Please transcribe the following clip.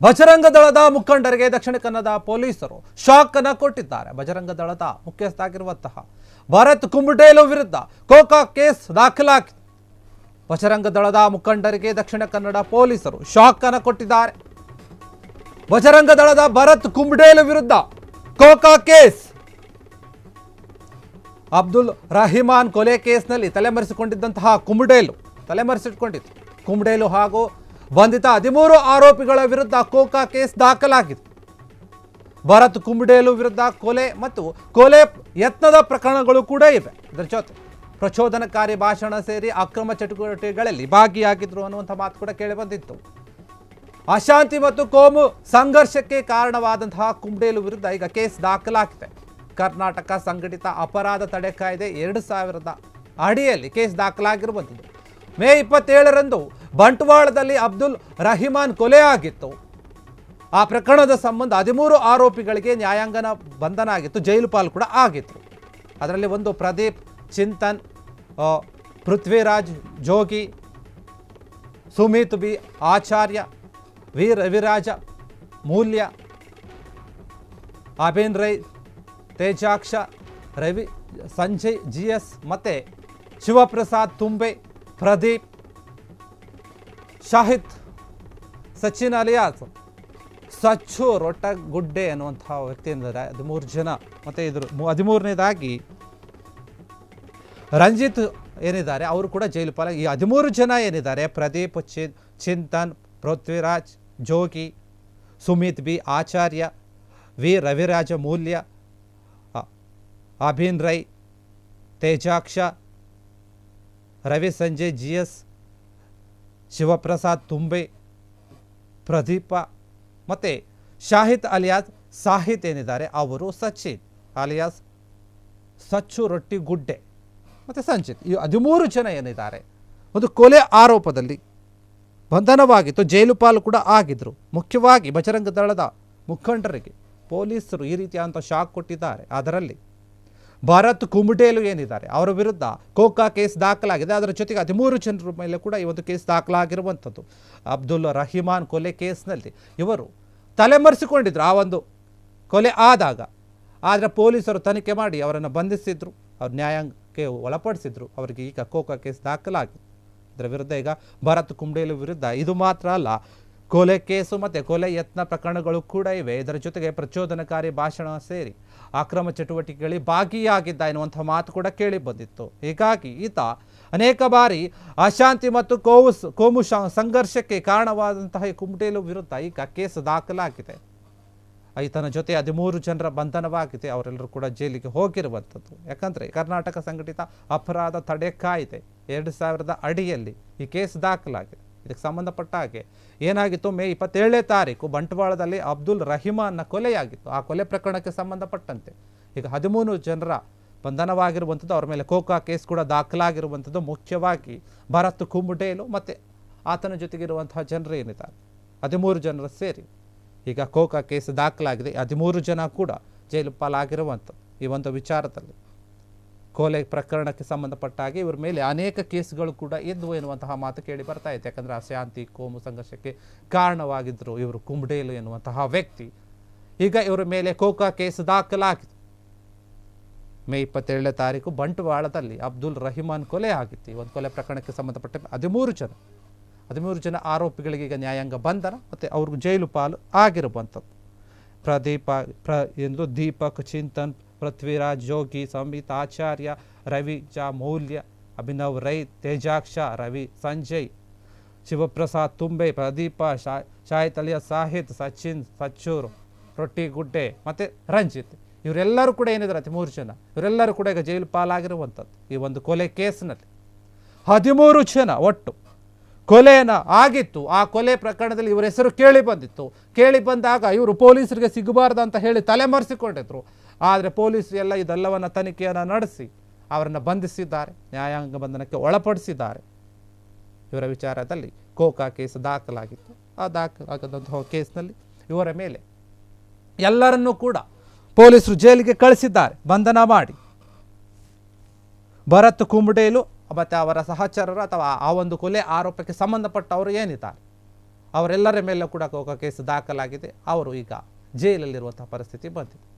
ಬಜರಂಗ ದಳದ ಮುಖಂಡರಿಗೆ ದಕ್ಷಿಣ ಕನ್ನಡ ಪೊಲೀಸರು ಶಾಕ್ ಅನ್ನ ಕೊಟ್ಟಿದ್ದಾರೆ. ಬಜರಂಗ ದಳದ ಮುಖ್ಯಸ್ಥ ಆಗಿರುವಂತಹ ಭರತ್ ಕುಂಬಟೇಲು ವಿರುದ್ಧ ಕೋಕಾ ಕೇಸ್ ದಾಖಲಾಗಿದೆ. ಬಜರಂಗ ದಳದ ಮುಖಂಡರಿಗೆ ದಕ್ಷಿಣ ಕನ್ನಡ ಪೊಲೀಸರು ಶಾಕ್ ಅನ್ನ ಕೊಟ್ಟಿದ್ದಾರೆ. ಬಜರಂಗ ದಳದ ಭರತ್ ಕುಂಬಡೇಲು ವಿರುದ್ಧ ಕೋಕಾ ಕೇಸ್. ಅಬ್ದುಲ್ ರಹಿಮಾನ್ ಕೊಲೆ ಕೇಸ್ನಲ್ಲಿ ತಲೆಮರೆಸಿಕೊಂಡಿದ್ದಂತಹ ಕುಂಬಡೇಲು ತಲೆಮರೆಸಿಟ್ಕೊಂಡಿತ್ತು ಕುಂಬಡೇಲು ಹಾಗೂ ಬಂಧಿತ ಹದಿಮೂರು ಆರೋಪಿಗಳ ವಿರುದ್ಧ ಕೋಕಾ ಕೇಸ್ ದಾಖಲಾಗಿದೆ. ಭರತ್ ಕುಂಬಡೇಲು ವಿರುದ್ಧ ಕೊಲೆ ಮತ್ತು ಕೊಲೆ ಯತ್ನದ ಪ್ರಕರಣಗಳು ಕೂಡ ಇವೆ. ಇದರ ಜೊತೆ ಪ್ರಚೋದನಕಾರಿ ಭಾಷಣ ಸೇರಿ ಅಕ್ರಮ ಚಟುವಟಿಕೆಗಳಲ್ಲಿ ಭಾಗಿಯಾಗಿದ್ರು ಅನ್ನುವಂಥ ಮಾತು ಕೂಡ ಕೇಳಿಬಂದಿತ್ತು ಅಶಾಂತಿ ಮತ್ತು ಕೋಮು ಸಂಘರ್ಷಕ್ಕೆ ಕಾರಣವಾದಂತಹ ಕುಂಬಡೇಲು ವಿರುದ್ಧ ಈಗ ಕೇಸ್ ದಾಖಲಾಗಿದೆ. ಕರ್ನಾಟಕ ಸಂಘಟಿತ ಅಪರಾಧ ತಡೆ ಕಾಯ್ದೆ ಎರಡು ಸಾವಿರದ ಅಡಿಯಲ್ಲಿ ಕೇಸ್ ದಾಖಲಾಗಿರುವಂಥದ್ದು ಮೇ ಇಪ್ಪತ್ತೇಳರಂದು ಬಂಟ್ವಾಳದಲ್ಲಿ ಅಬ್ದುಲ್ ರಹಿಮಾನ್ ಕೊಲೆ ಆಗಿತ್ತು. ಆ ಪ್ರಕರಣದ ಸಂಬಂಧ ಹದಿಮೂರು ಆರೋಪಿಗಳಿಗೆ ನ್ಯಾಯಾಂಗನ ಬಂಧನ ಆಗಿತ್ತು, ಜೈಲು ಪಾಲು ಕೂಡ ಆಗಿತ್ತು. ಅದರಲ್ಲಿ ಒಂದು Pradeep, Chintan Prithviraj, Jogi, Sumith B, Acharya V Raviraja Moolya Abhin Rai Tejaksha, Ravi, Sanjay, G S ಮತ್ತು ಶಿವಪ್ರಸಾದ್ ತುಂಬೆ, ಪ್ರದೀಪ್ ಶಾಹಿದ್ ಸಚಿನ್ ಅಲಿಯಾಸ್ ಸಚ್ಚು ರೊಟ್ಟಗುಡ್ಡೆ ಅನ್ನುವಂತಹ ವ್ಯಕ್ತಿ ಎಂದರೆ ಹದಿಮೂರು ಜನ. ಮತ್ತು ಇದ್ರ ಹದಿಮೂರನೇದಾಗಿ ರಂಜಿತ್ ಏನಿದ್ದಾರೆ, ಅವರು ಕೂಡ ಜೈಲು ಪಾಲ ಈ ಹದಿಮೂರು ಜನ ಏನಿದ್ದಾರೆ, ಪ್ರದೀಪ್, ಚಿನ್ Chinthan, Prithviraj, Jogi, Sumith B, Acharya, V Raviraja Moolya Abhin Rai, Tejaksha, Ravi Sanjay G S Shivaprasad Thumbe, Pradeep ಮತ್ತು ಶಾಹಿದ್ ಅಲಿಯಾಸ್ ಸಾಹಿತ್ ಏನಿದ್ದಾರೆ, ಅವರು ಸಚಿನ್ ಅಲಿಯಾಸ್, ಸಚ್ಚು ರೊಟ್ಟಿ ಗುಡ್ಡೆ ಮತ್ತು ಸಂಚಿತ್ ಈ ಹದಿಮೂರು ಜನ ಏನಿದ್ದಾರೆ, ಒಂದು ಕೊಲೆ ಆರೋಪದಲ್ಲಿ ಬಂಧನವಾಗಿತ್ತು ಜೈಲು ಪಾಲು ಕೂಡ ಆಗಿದ್ದರು ಮುಖ್ಯವಾಗಿ ಬಜರಂಗ ದಳದ ಮುಖಂಡರಿಗೆ ಪೊಲೀಸರು ಈ ರೀತಿಯಾದಂಥ ಶಾಕ್ ಕೊಟ್ಟಿದ್ದಾರೆ. ಅದರಲ್ಲಿ ಭರತ್ ಕುಮಟೇಲು ಏನಿದ್ದಾರೆ? ಅವರ ವಿರುದ್ಧ ಕೋಕಾ ಕೇಸ್ ದಾಖಲಾಗಿದೆ. ಅದರ ಜೊತೆಗೆ ಹದಿಮೂರು ಜನರ ಮೇಲೆ ಕೂಡ ಈ ಒಂದು ಕೇಸ್ ದಾಖಲಾಗಿರುವಂಥದ್ದು. ಅಬ್ದುಲ್ ರಹಿಮಾನ್ ಕೊಲೆ ಕೇಸ್ನಲ್ಲಿ ಇವರು ತಲೆಮರೆಸಿಕೊಂಡಿದ್ರು. ಆ ಒಂದು ಕೊಲೆ ಆದಾಗ ಆದರೆ ಪೊಲೀಸರು ತನಿಖೆ ಮಾಡಿ ಅವರನ್ನು ಬಂಧಿಸಿದ್ರು. ಅವ್ರ ನ್ಯಾಯಾಂಗಕ್ಕೆ ಒಳಪಡಿಸಿದ್ರು. ಅವರಿಗೆ ಈಗ ಕೋಕಾ ಕೇಸ್ ದಾಖಲಾಗಿದೆ ಅದರ ವಿರುದ್ಧ ಈಗ ಭರತ್ ಕುಂಬಡೇಲು ವಿರುದ್ಧ. ಇದು ಮಾತ್ರ ಅಲ್ಲ ಕೊಲೆ ಕೇಸು ಮತ್ತು ಕೊಲೆ ಯತ್ನ ಪ್ರಕರಣಗಳು ಕೂಡ ಇವೆ. ಇದರ ಜೊತೆಗೆ ಪ್ರಚೋದನಕಾರಿ ಭಾಷಣ ಸೇರಿ ಅಕ್ರಮ ಚಟುವಟಿಕೆಗಳಿಗೆ ಭಾಗಿಯಾಗಿದ್ದ ಎನ್ನುವಂಥ ಮಾತು ಕೂಡ ಕೇಳಿ ಬಂದಿತ್ತು. ಹೀಗಾಗಿ ಈತ ಅನೇಕ ಬಾರಿ ಅಶಾಂತಿ ಮತ್ತು ಕೋವು ಕೋಮು ಸಂಘರ್ಷಕ್ಕೆ ಕಾರಣವಾದಂತಹ ಈ ಕುಮಟೇಲು ವಿರುದ್ಧ ಈಗ ಕೇಸ್ ದಾಖಲಾಗಿದೆ. ಈತನ ಜೊತೆ ಹದಿಮೂರು ಜನರ ಬಂಧನವಾಗಿದೆ. ಅವರೆಲ್ಲರೂ ಕೂಡ ಜೈಲಿಗೆ ಹೋಗಿರುವಂಥದ್ದು. ಯಾಕಂದರೆ ಕರ್ನಾಟಕ ಸಂಘಟಿತ ಅಪರಾಧ ತಡೆ ಕಾಯ್ದೆ ಎರಡು ಸಾವಿರದ ಅಡಿಯಲ್ಲಿ ಈ ಕೇಸ್ ದಾಖಲಾಗಿದೆ. ಇದಕ್ಕೆ ಸಂಬಂಧಪಟ್ಟ ಹಾಗೆ. ಏನಾಗಿತ್ತು? ಮೇ ಇಪ್ಪತ್ತೇಳನೇ ತಾರೀಕು ಬಂಟ್ವಾಳದಲ್ಲಿ ಅಬ್ದುಲ್ ರಹಿಮಾನ್ನ ಕೊಲೆಯಾಗಿತ್ತು. ಆ ಕೊಲೆ ಪ್ರಕರಣಕ್ಕೆ ಸಂಬಂಧಪಟ್ಟಂತೆ. ಈಗ ಹದಿಮೂರು ಜನರ ಬಂಧನವಾಗಿರುವಂಥದ್ದು, ಅವ್ರ ಮೇಲೆ ಕೋಕಾ ಕೇಸ್ ಕೂಡ ದಾಖಲಾಗಿರುವಂಥದ್ದು ಮುಖ್ಯವಾಗಿ ಭರತ್ ಕುಂಬುಡೇಲು ಮತ್ತು ಆತನ ಜೊತೆಗಿರುವಂತಹ ಜನರು ಏನಿದ್ದಾರೆ? ಹದಿಮೂರು ಜನರು ಸೇರಿ. ಈಗ ಕೋಕಾ ಕೇಸ್ ದಾಖಲಾಗಿದೆ. ಹದಿಮೂರು ಜನ ಕೂಡ ಜೈಲು ಪಾಲಾಗಿರುವಂಥದ್ದು ಈ ಒಂದು ವಿಚಾರದಲ್ಲಿ. ಕೊಲೆ ಪ್ರಕರಣಕ್ಕೆ ಸಂಬಂಧಪಟ್ಟ ಹಾಗೆ ಇವರ ಮೇಲೆ ಅನೇಕ ಕೇಸ್ಗಳು ಕೂಡ ಇದ್ವು ಎನ್ನುವಂತಹ ಮಾತು ಕೇಳಿ ಬರ್ತಾ ಇತ್ತು. ಯಾಕಂದರೆ ಅಶಾಂತಿ ಕೋಮು ಸಂಘರ್ಷಕ್ಕೆ ಕಾರಣವಾಗಿದ್ದರು ಇವರು ಕುಂಬಡೇಲು ಎನ್ನುವಂತಹ ವ್ಯಕ್ತಿ. ಈಗ ಇವರ ಮೇಲೆ ಕೋಕಾ ಕೇಸ್ ದಾಖಲಾಗಿದೆ. ಮೇ ಇಪ್ಪತ್ತೇಳನೇ ತಾರೀಕು ಬಂಟ್ವಾಳದಲ್ಲಿ ಅಬ್ದುಲ್ ರಹಿಮಾನ್ ಕೊಲೆ ಆಗಿತ್ತು. ಒಂದು ಕೊಲೆ ಪ್ರಕರಣಕ್ಕೆ ಸಂಬಂಧಪಟ್ಟ ಹದಿಮೂರು ಜನ. ಹದಿಮೂರು ಜನ ಆರೋಪಿಗಳಿಗೆ ಈಗ ನ್ಯಾಯಾಂಗ ಬಂಧನ ಮತ್ತು ಅವ್ರಿಗೆ ಜೈಲು ಪಾಲು ಆಗಿರುವಂಥದ್ದು. ಪ್ರದೀಪ ಪ್ರ ಎಂದು ದೀಪಕ್ ಚಿಂತನ್ ಪೃಥ್ವಿರಾಜ್ ಜೋಗಿ ಸಂಬಿತ್ ಆಚಾರ್ಯ, ರವಿ, ಜಾ, ಮೌಲ್ಯ, ಅಭಿನವ್, ರೈ, ತೇಜಾಕ್ಷ, ರವಿ, ಸಂಜಯ್, ಶಿವಪ್ರಸಾದ್, ತುಂಬೆ, ಪ್ರದೀಪ, ಶಾ ಶಾಹಿತ್ ಸಾಹಿತ್, ಸಚಿನ್, ಸಚ್ಚೂರ್ ರೊಟ್ಟಿ ಗುಡ್ಡೆ ಮತ್ತು ರಂಜಿತ್. ಇವರೆಲ್ಲರೂ ಕೂಡ ಏನಿದ್ದಾರೆ ಮೂರು ಜನ? ಇವರೆಲ್ಲರೂ ಕೂಡ ಈಗ ಜೈಲು ಪಾಲಾಗಿರುವಂಥದ್ದು. ಈ ಒಂದು ಕೊಲೆ ಕೇಸ್ನಲ್ಲಿ ಹದಿಮೂರು ಜನ ಒಟ್ಟು. ಕೊಲೆಯನ್ನು ಆಗಿತ್ತು. ಆ ಕೊಲೆ ಪ್ರಕರಣದಲ್ಲಿ ಇವರ ಹೆಸರು ಕೇಳಿ ಬಂದಿತ್ತು. ಕೇಳಿ ಬಂದಾಗ ಇವರು ಪೊಲೀಸರಿಗೆ ಸಿಗಬಾರ್ದು ಅಂತ ಹೇಳಿ ತಲೆಮರೆಸಿಕೊಂಡಿದ್ರು ಆದರೆ ಪೊಲೀಸರು ಎಲ್ಲ ಇದೆಲ್ಲವನ್ನು ತನಿಖೆಯನ್ನು ನಡೆಸಿ ಅವರನ್ನು ಬಂಧಿಸಿದ್ದಾರೆ, ನ್ಯಾಯಾಂಗ ಬಂಧನಕ್ಕೆ ಒಳಪಡಿಸಿದ್ದಾರೆ. ಇವರ ವಿಚಾರದಲ್ಲಿ ಕೋಕಾ ಕೇಸ್ ದಾಖಲಾಗಿತ್ತು. ಆ ದಾಖಲಾಗದಂತಹ ಕೇಸ್ನಲ್ಲಿ ಇವರ ಮೇಲೆ ಎಲ್ಲರನ್ನೂ ಕೂಡ ಪೊಲೀಸರು ಜೈಲಿಗೆ ಕಳಿಸಿದ್ದಾರೆ. ಬಂಧನ ಮಾಡಿ. ಭರತ್ ಕುಂಬಡೇಲು ಮತ್ತು ಅವರ ಸಹಚರರು ಅಥವಾ ಆ ಒಂದು ಕೊಲೆ ಆರೋಪಕ್ಕೆ ಸಂಬಂಧಪಟ್ಟವರು ಏನಿದ್ದಾರೆ? ಅವರೆಲ್ಲರ ಮೇಲೆ ಕೂಡ ಕೋಕಾ ಕೇಸ್ ದಾಖಲಾಗಿದೆ. ಅವರು ಈಗ ಜೈಲಲ್ಲಿರುವಂತಹ ಪರಿಸ್ಥಿತಿ ಬಂದಿದೆ.